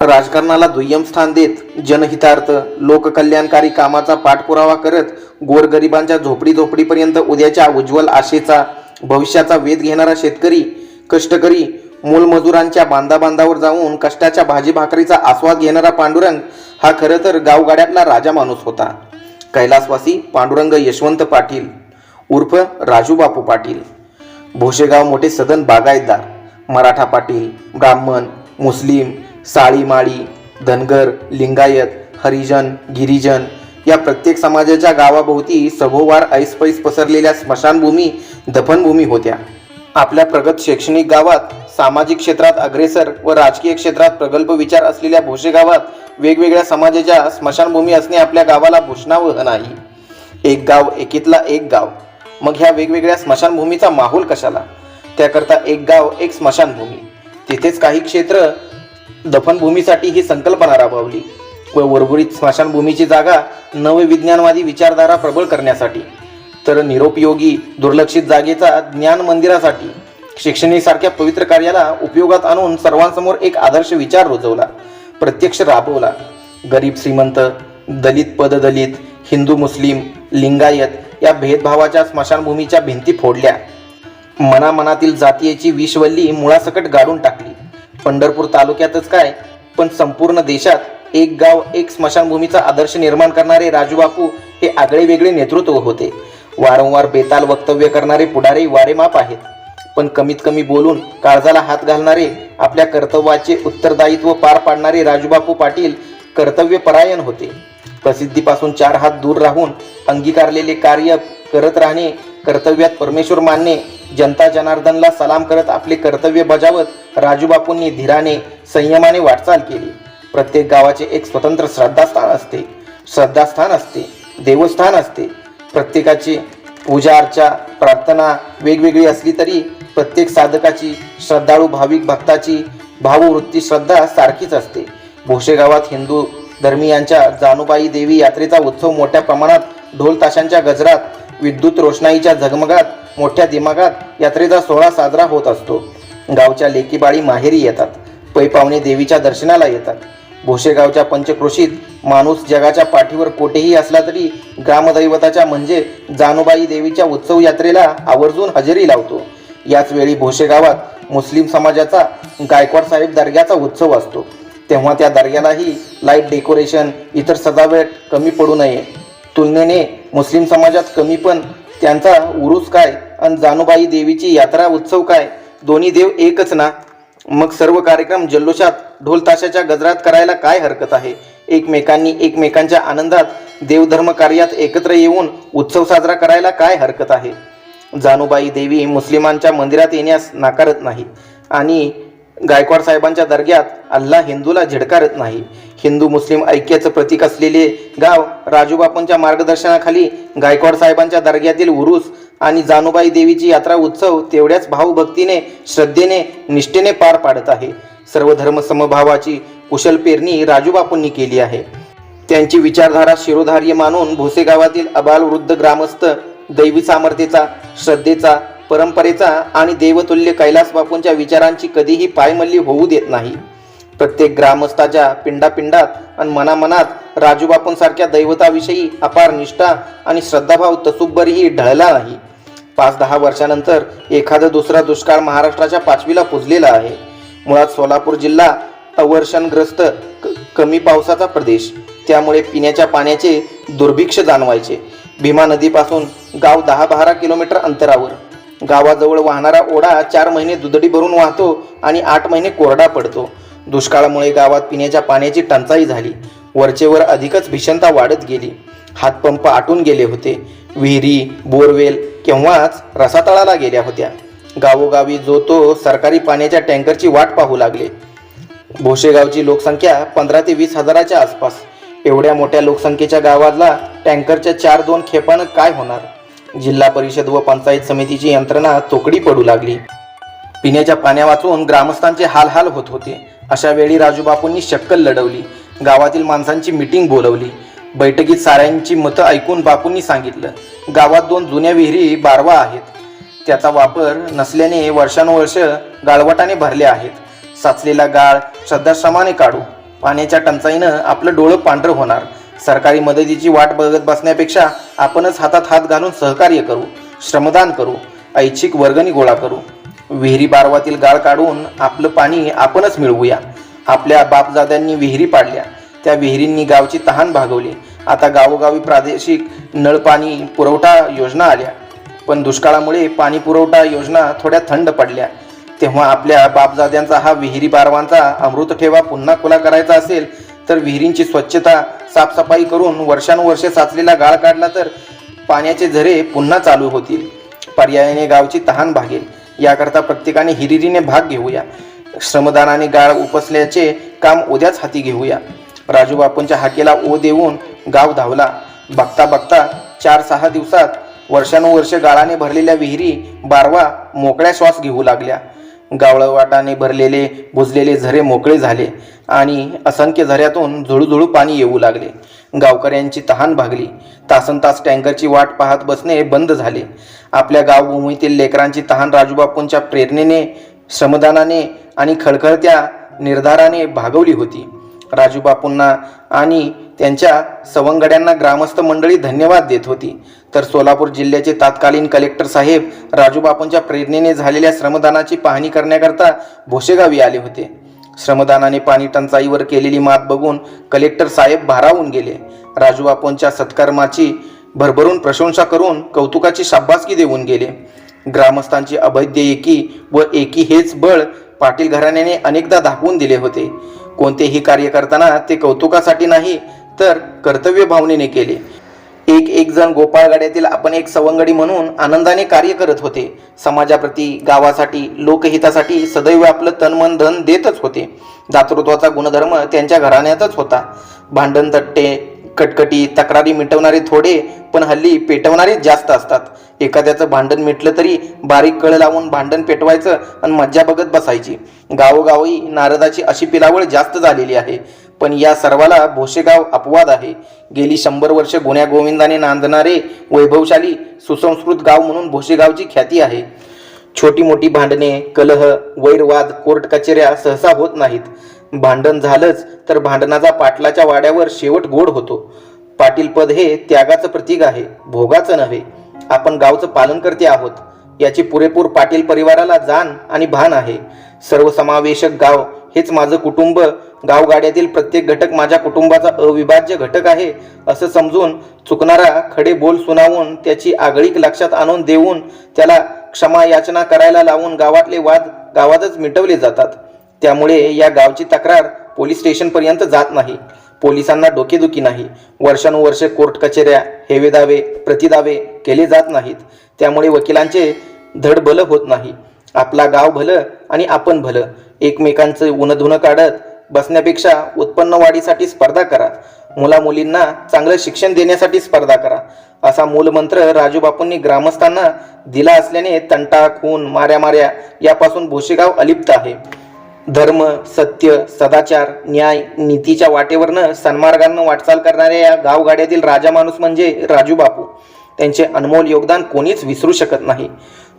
राजकारणाला दुय्यम स्थान देत जनहितार्थ लोककल्याणकारी कामाचा पाठपुरावा करत गोरगरिबांच्या झोपडी झोपडीपर्यंत उद्याच्या उज्ज्वल आशेचा भविष्याचा वेध घेणारा शेतकरी कष्टकरी मूलमजुरांच्या बांधाबांधावर जाऊन कष्टाच्या भाजी भाकरीचा आस्वाद घेणारा पांडुरंग हा खरं तर गावगाड्यातला राजा माणूस होता. कैलासवासी पांडुरंग यशवंत पाटील उर्फ राजू बापू पाटील. भोशेगाव मोठे सदन बागायतदार मराठा पाटील ब्राह्मण मुस्लिम साळीमाळी धनगर लिंगायत हरिजन गिरिजन या प्रत्येक समाजाच्या गावाभोवती सभोवार ऐसपैस पसरलेल्या स्मशानभूमी दफनभूमी होत्या. आपल्या प्रगत शैक्षणिक गावात सामाजिक क्षेत्रात अग्रेसर व राजकीय क्षेत्रात प्रगल्भ विचार असलेल्या भोसे गावात वेगवेगळ्या समाजाच्या स्मशानभूमी असणे आपल्या गावाला भूषणावह नाही. एक गाव एकीतला एक गाव. मग ह्या वेगवेगळ्या स्मशानभूमीचा माहोल कशाला? त्याकरता एक गाव एक स्मशानभूमी. तिथेच काही क्षेत्र दफनभूमीसाठी ही संकल्पना राबवली. व उर्वरित स्मशानभूमीची जागा नवविज्ञानवादी विचारधारा प्रबळ करण्यासाठी तर निरोपयोगी दुर्लक्षित जागेचा ज्ञान मंदिरासाठी शिक्षणीसारख्या पवित्र कार्याला उपयोगात आणून सर्वांसमोर एक आदर्श विचार रुजवला प्रत्यक्ष राबवला. गरीब श्रीमंत दलित पददलित हिंदू मुस्लिम लिंगायत या भेदभावाच्या स्मशानभूमीच्या भिंती फोडल्या. मनामनातील जातीयेची विषवल्ली मुळासकट गाडून टाकली. पंढरपूर तालुक्यातच काय पण संपूर्ण देशात एक गाव एक स्मशानभूमीचा आदर्श निर्माण करणारे राजूबापू हे आगळे वेगळे नेतृत्व होते. वारंवार बेताल वक्तव्य करणारे पुढारे वारेमाप आहेत. पण कमीत कमी बोलून काळजाला हात घालणारे आपल्या कर्तव्याचे उत्तरदायित्व पार पाडणारे राजूबापू पाटील कर्तव्यपरायण होते. प्रसिद्धीपासून चार हात दूर राहून अंगीकारलेले कार्य करत राहणे कर्तव्यात परमेश्वर मानणे जनता जनार्दनला सलाम करत आपले कर्तव्य बजावत राजूबापूंनी धीराने संयमाने वाटचाल केली. प्रत्येक गावाचे एक स्वतंत्र श्रद्धास्थान असते. श्रद्धास्थान असते. देवस्थान असते. प्रत्येकाची पूजा अर्चा प्रार्थना वेगवेगळी असली तरी प्रत्येक साधकाची श्रद्धाळू भाविक भक्ताची भाववृत्ती श्रद्धा सारखीच असते. भोसे गावात हिंदू धर्मीयांच्या जानुबाई देवी यात्रेचा उत्सव मोठ्या प्रमाणात ढोल ताशांच्या गजरात विद्युत रोषणाईच्या झगमगात मोठ्या दिमागात यात्रेचा सोहळा साजरा होत असतो. गावच्या लेकीबाळी माहेरी येतात. पै देवीच्या दर्शनाला येतात. भोसेगावच्या पंचक्रोशीत माणूस जगाच्या पाठीवर कोठेही असला तरी ग्रामदैवताच्या म्हणजे जानुबाई देवीच्या उत्सव यात्रेला आवर्जून हजेरी लावतो. याच वेळी भोसेगावात मुस्लिम समाजाचा गायकवाड साहेब दर्ग्याचा उत्सव असतो. तेव्हा त्या दर्ग्यालाही लाइट डेकोरेशन इतर सजावट कमी पडू नये. तुलनेने मुस्लिम समाजात कमी पण. त्यांचा उरूस काय आणि जानुबाई देवीची यात्रा उत्सव काय? दोन्ही देव एकच ना? मग सर्व कार्यक्रम जल्लोषात ढोल ताशाच्या गजरात करायला काय हरकत आहे? एकमेकांनी एकमेकांच्या आनंदात देवधर्म कार्यात एकत्र येऊन उत्सव साजरा करायला काय हरकत आहे? जानुबाई देवी मुस्लिमांच्या मंदिरात येण्यास नाकारत नाही आणि गायकवाड साहेबांच्या दर्ग्यात अल्ला हिंदूला झिडकारत नाही. हिंदू मुस्लिम ऐक्याचं प्रतीक असलेले गाव राजूबापूंच्या मार्गदर्शनाखाली गायकवाड साहेबांच्या दर्ग्यातील उरूस आणि जानुबाई देवीची यात्रा उत्सव तेवढ्याच भावभक्तीने श्रद्धेने निष्ठेने पार पाडत आहे. सर्व धर्म समभावाची कुशल पेरणी राजूबापूंनी केली आहे. त्यांची विचारधारा शिरोधार्य मानून भोसे गावातील अबालवृद्ध ग्रामस्थ दैवी सामर्थ्याचा श्रद्धेचा परंपरेचा आणि देवतुल्य कैलास बापूंच्या विचारांची कधीही पायमल्ली होऊ देत नाही. प्रत्येक ग्रामस्थाच्या पिंडापिंडात आणि मनामनात राजूबापूंसारख्या दैवताविषयी अपार निष्ठा आणि श्रद्धाभाव तसुब्बरही ढळला नाही. पाच दहा वर्षानंतर एखादा दुसरा दुष्काळ महाराष्ट्राच्या पाचवीला पुजलेला आहे. मुळात सोलापूर जिल्हा अवर्षणग्रस्त क- कमी पावसाचा प्रदेश. त्यामुळे पिण्याच्या पाण्याचे दुर्भिक्ष जाणवायचे. भीमा नदीपासून गाव दहा बारा किलोमीटर अंतरावर. गावाजवळ वाहणारा ओढा चार महिने दुधडी भरून वाहतो आणि आठ महिने कोरडा पडतो. दुष्काळामुळे गावात पिण्याच्या पाण्याची टंचाई झाली. वरचेवर अधिकच भीषणता वाढत गेली. हातपंप आटून गेले होते. विहिरी बोरवेल केव्हाच रसातळाला गेल्या होत्या. गावोगावी जो तो सरकारी पाण्याच्या टँकरची वाट पाहू लागले. भोसेगावची लोकसंख्या पंधरा ते वीस हजाराच्या आसपास. एवढ्या मोठ्या लोकसंख्येच्या गावाला टँकरच्या चार दोन खेपानं काय होणार? जिल्हा परिषद व पंचायत समितीची यंत्रणा तोकडी पडू लागली. पिण्याच्या पाण्या वाचून ग्रामस्थांचे हाल हाल होत होते. अशा वेळी राजूबापूंनी शक्कल लढवली. गावातील माणसांची मिटिंग बोलवली. बैठकीत साऱ्यांची मतं ऐकून बापूंनी सांगितलं. गावात दोन जुन्या विहिरी बारवा आहेत. त्याचा वापर नसल्याने वर्षानुवर्ष गाळवटाने भरले आहेत. साचलेला गाळ श्रद्धाश्रमाने काढू. पाण्याच्या टंचाईनं आपलं डोळं पांढरं होणार. सरकारी मदतीची वाट बघत बसण्यापेक्षा आपणच हातात हात घालून सहकार्य करू श्रमदान करू ऐच्छिक वर्गणी गोळा करू. विहिरी बारवातील गाळ काढून आपलं पाणी आपणच मिळवूया. आपल्या बापजाद्यांनी विहिरी पाडल्या. त्या विहिरींनी गावची तहान भागवली. आता गावोगावी प्रादेशिक नळपाणी पुरवठा योजना आल्या. पण दुष्काळामुळे पाणी पुरवठा योजना थोड्या थंड पडल्या. तेव्हा आपल्या बापजाद्यांचा हा विहिरी बारवांचा अमृत ठेवा पुन्हा खुला करायचा असेल तर विहिरींची स्वच्छता साफसफाई करून वर्षानुवर्षे साचलेला गाळ काढला तर पाण्याचे झरे पुन्हा चालू होतील. पर्यायाने गावची तहान भागेल. याकरता प्रत्येकाने हिरिरीने भाग घेऊया. श्रमदानाने गाळ उपसल्याचे काम उद्याच हाती घेऊया. राजू बापूंच्या हाकेला ओ देऊन गाव धावला. बघता बघता चार सहा दिवसात वर्षानुवर्षे गाळाने भरलेल्या विहिरी बारवा मोकळ्या श्वास घेऊ लागल्या. गावळवाटाने भरलेले बुजलेले झरे मोकळे झाले आणि असंख्य झऱ्यातून झुळूझुळू पाणी येऊ लागले. गावकऱ्यांची तहान भागली. तासन तास टँकरची वाट पाहत बसणे बंद झाले. आपल्या गावभूमीतील लेकरांची तहान राजूबापूंच्या प्रेरणेने श्रमदानाने आणि खळखळत्या निर्धाराने भागवली होती. राजूबापूंना आणि त्यांच्या सवंगड्यांना ग्रामस्थ मंडळी धन्यवाद देत होती. तर सोलापूर जिल्ह्याचे तत्कालीन कलेक्टर साहेब राजूबापूंच्या प्रेरणेने झालेल्या श्रमदानाची पाहणी करण्याकरता भोसेगावी आले होते. श्रमदानाने पाणी टंचाईवर केलेली मात बघून कलेक्टर साहेब भारावून गेले. राजूबापूंच्या सत्कर्माची भरभरून प्रशंसा करून कौतुकाची शाब्बासकी देऊन गेले. ग्रामस्थांची अभैद्य एकी व एकी हेच बळ पाटील घराण्याने अनेकदा दाखवून दिले होते. कोणतेही कार्य करताना ते कौतुकासाठी नाही तर कर्तव्य भावनेने केले. एक एक जण गोपाळगाड्यातील आपण एक सवंगडी म्हणून आनंदाने कार्य करत होते. समाजाप्रती गावासाठी लोकहितासाठी सदैव आपलं तन मन धन देतच होते. दातृत्वाचा गुणधर्म त्यांच्या घराण्यातच होता. भांडण तट्टे कटकटी तक्रारी मिटवणारे थोडे पण हल्ली पेटवणारे जास्त असतात. एखाद्याचं भांडण मिटलं तरी बारीक कळ लावून भांडण पेटवायचं आणि मज्जा बघत बसायची. गावोगावी नारदाची अशी पिलावळ जास्त झालेली आहे. पण या सर्वाला भोसेगाव अपवाद आहे. गेली शंभर वर्ष गुण्या गोविंदाने नांदणारे वैभवशाली सुसंस्कृत गाव म्हणून भोसेगावची ख्याती आहे. छोटी मोठी भांडणे कलह वैरवाद कोर्ट कचेऱ्या सहसा होत नाहीत. भांडण झालंच तर भांडणाचा पाटलाच्या वाड्यावर शेवट गोड होतो. पाटील पद हे त्यागाचं प्रतीक आहे भोगाचं नव्हे. आपण गावचं पालन करते आहोत. याची पुरेपूर पाटील परिवाराला जाण आणि भान आहे. सर्वसमावेशक गाव हेच माझं कुटुंब. गावगाड्यातील प्रत्येक घटक माझ्या कुटुंबाचा अविभाज्य घटक आहे असं समजून चुकणारा खडे बोल सुनावून त्याची आगळीक लक्षात आणून देऊन त्याला क्षमा याचना करायला लावून गावातले वाद गावातच मिटवले जातात. त्यामुळे या गावची तक्रार पोलीस स्टेशनपर्यंत जात नाही. पोलिसांना डोकेदुखी नाही. वर्षानुवर्ष कोर्ट कचेऱ्या हेवेदावे प्रतिदावे केले जात नाहीत. त्यामुळे वकिलांचे धड भलं होत नाही. आपला गाव भलं आणि आपण भलं. एकमेकांचं उनधुनं काढत बसण्यापेक्षा उत्पन्न वाढीसाठी स्पर्धा करा. मुलामुलींना चांगलं शिक्षण देण्यासाठी स्पर्धा करा. असा मूलमंत्र राजूबापूंनी ग्रामस्थांना दिला असल्याने तंटा खून माऱ्या माऱ्या यापासून भोसेगाव अलिप्त आहे. धर्म सत्य सदाचार न्याय नीतीच्या वाटेवरनं सन्मार्गांना वाटचाल करणाऱ्या या गावगाड्यातील राजा माणूस म्हणजे राजू बापू. त्यांचे अनमोल योगदान कोणीच विसरू शकत नाही.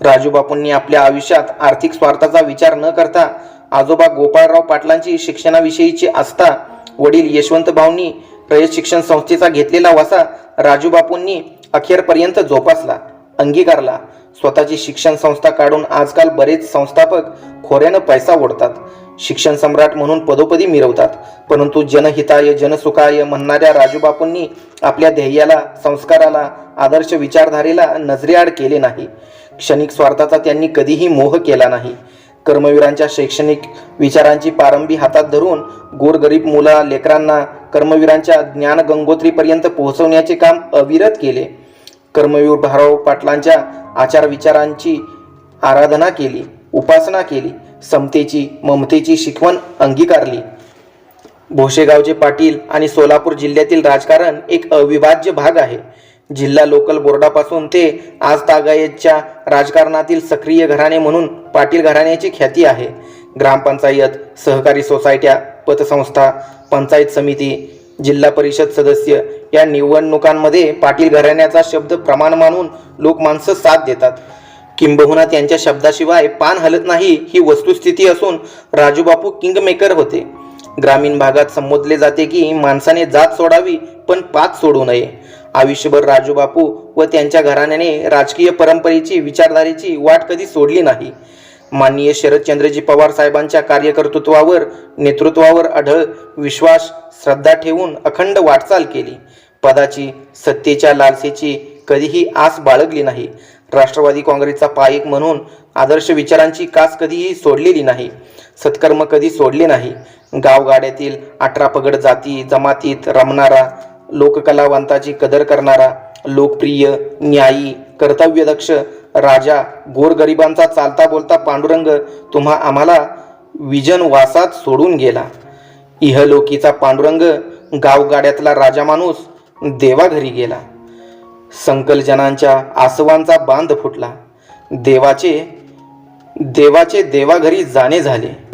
राजू बापूंनी आपल्या आयुष्यात आर्थिक स्वार्थाचा विचार न करता आजोबा गोपाळराव पाटलांची शिक्षणाविषयीची आस्था वडील यशवंत भाऊंनी रयत शिक्षण संस्थेचा घेतलेला वसा राजू बापूंनी अखेरपर्यंत जोपासला अंगीकारला. स्वतःची शिक्षण संस्था काढून आजकाल बरेच संस्थापक खोऱ्यानं पैसा ओढतात. शिक्षण सम्राट म्हणून पदोपदी मिरवतात. परंतु जनहिताय जनसुखाय म्हणणाऱ्या राजूबापूंनी आपल्या ध्येयाला संस्काराला आदर्श विचारधारेला नजरेआड केले नाही. क्षणिक स्वार्थाचा त्यांनी कधीही मोह केला नाही. कर्मवीरांच्या शैक्षणिक विचारांची पारंबी हातात धरून गोरगरीब मुला लेकरांना कर्मवीरांच्या ज्ञान गंगोत्रीपर्यंत पोहोचवण्याचे काम अविरत केले. कर्मवीर भाराव पाटलांच्या आचार विचारांची आराधना केली उपासना केली समतेची ममतेची शिकवण अंगीकारली. भोसेगावचे पाटील आणि सोलापूर जिल्ह्यातील राजकारण एक अविभाज्य भाग आहे. जिल्हा लोकल बोर्डापासून ते आज तागायतच्या राजकारणातील सक्रिय घराणे म्हणून पाटील घराण्याची ख्याती आहे. ग्रामपंचायत सहकारी सोसायट्या पतसंस्था पंचायत समिती जिल्हा परिषद सदस्य या निवडणुकांमध्ये पाटील घराण्याचा शब्द प्रमाण मानून लोक माणसं साथ देतात. किंबहुना त्यांच्या शब्दाशिवाय पान हलत नाही ही वस्तुस्थिती असून राजूबापू किंगमेकर होते. ग्रामीण भागात संबोधले जाते की माणसाने जात सोडावी पण पाच सोडू नये. आयुष्यभर राजूबापू व त्यांच्या घराण्याने राजकीय परंपरेची विचारधारेची वाट कधी सोडली नाही. माननीय शरदचंद्रजी पवार साहेबांच्या कार्यकर्तृत्वावर नेतृत्वावर अढळ विश्वास श्रद्धा ठेवून अखंड वाटचाल केली. पदाची सत्तेच्या लालसेची कधीही आस बाळगली नाही. राष्ट्रवादी काँग्रेसचा पायक म्हणून आदर्श विचारांची कास कधीही सोडलेली नाही. सत्कर्म कधी सोडले नाही. गावगाड्यातील अठरा पगड जाती जमातीत रमणारा लोककलावंताची कदर करणारा लोकप्रिय न्यायी कर्तव्यदक्ष राजा गोरगरिबांचा चालता बोलता पांडुरंग तुम्हा आम्हाला विजन वासात सोडून गेला. इहलोकीचा पांडुरंग गावगाड्यातला राजा माणूस देवाघरी गेला. संकलजनांच्या आसवांचा बांध फुटला. देवाचे देवाचे देवाघरी जाणे झाले.